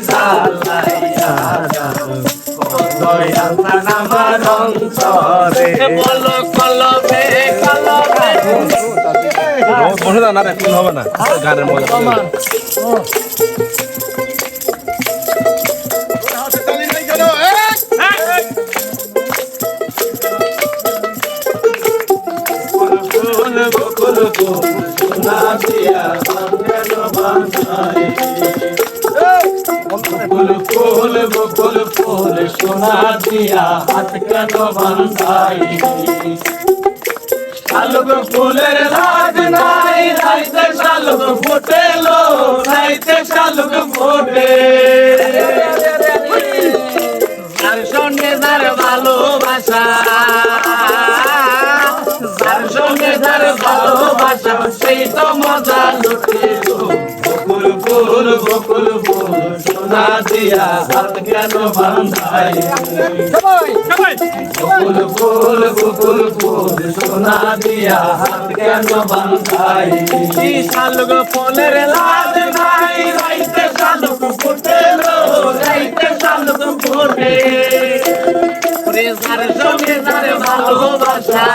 জ্বালাইয়া যাও দয়াল আমার অন্তরে বলো কলবে কলবে বসে দাও না রে হবে না গানের মজা বকুল বকুল ফুল বকুল ফুল সোনা দিয়া হাত কেন বাঁধাই শালুক ফুলের নাই, রাইতে শালুক রাইতে শালুক ফুটে। সঙ্গে ভালোবাসা সঙ্গে ভালোবাসা, সেই তো মজা লুটে। ফুল বকুল ফুল সোনা দিয়া হাত কেন বান্ধাই বকুল ফুল বকুল ফুল সোনা দিয়া হাত কেন বান্ধাই শালুক ফুলের লাল নাই, রাইতে শালুক ফুটেলো রাইতে শালুক ফুটে। যার সঙ্গে যার ভালোবাসা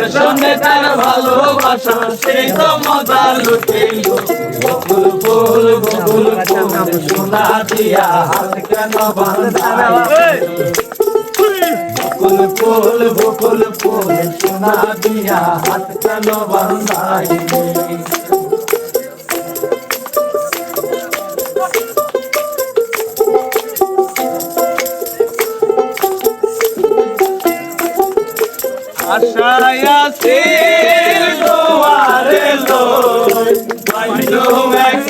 যার সঙ্গে তার ভালোবাসা সেই তো মজা লুটিল বকুল বকুল সোনা দিয়া হাত কেন বান্ধাই বকুল ফুল, বকুল সোনা দিয়া হাত কেন বান্ধাই আশায় আছে দুয়ারে লই বাইলো মেঘার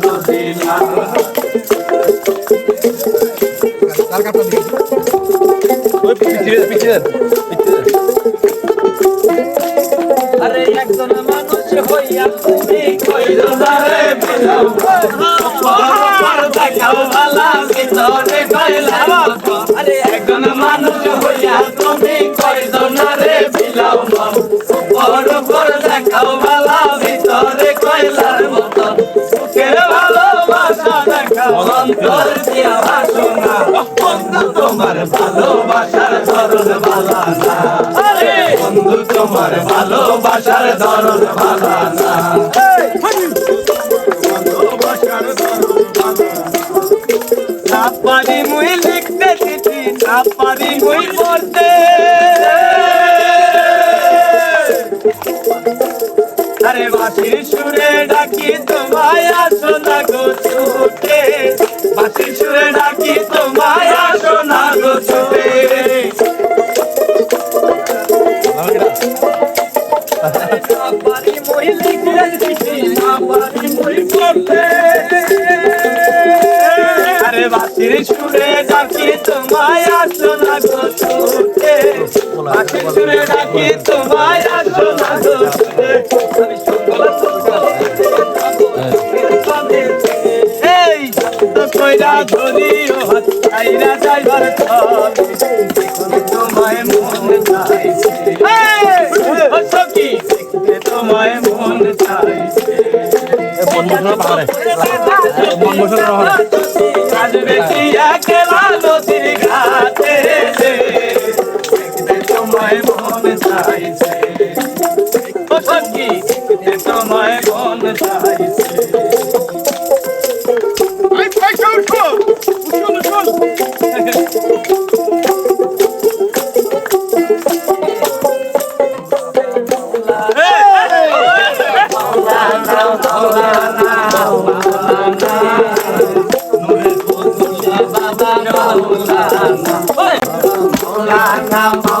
পিছিয়ে পিছিয়ে আরে একজন মানুষ হইয়া তুমি কইলো না রে বিলাও পর দেখাও বালা তোমার ভালোবাসার দরদ না। না। পারি মুই লিখতে চিঠি না পারি মুই পড়তে আরে বাসির সুরে ডাকি তোমায় আরে বাসির সুরে ডাকি, তোমায় আসো না গো ছুটে। বাসির সুরে ডাকি, তোমায় আসো না গো ছুটে। এই তো কইরা ধরি হাত আইরা যাইবার চল তোমায় মন চাইছে পাহাড়ে বনভোজনের পাহাড়ে নদীর ঘাটে তোমায় মন চাইছে। সখী তোমায় মন চাইছে। মাওলানা মাওলানা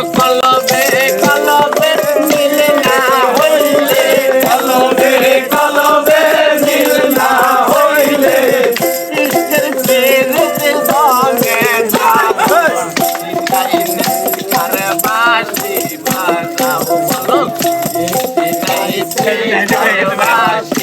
কারে বাসি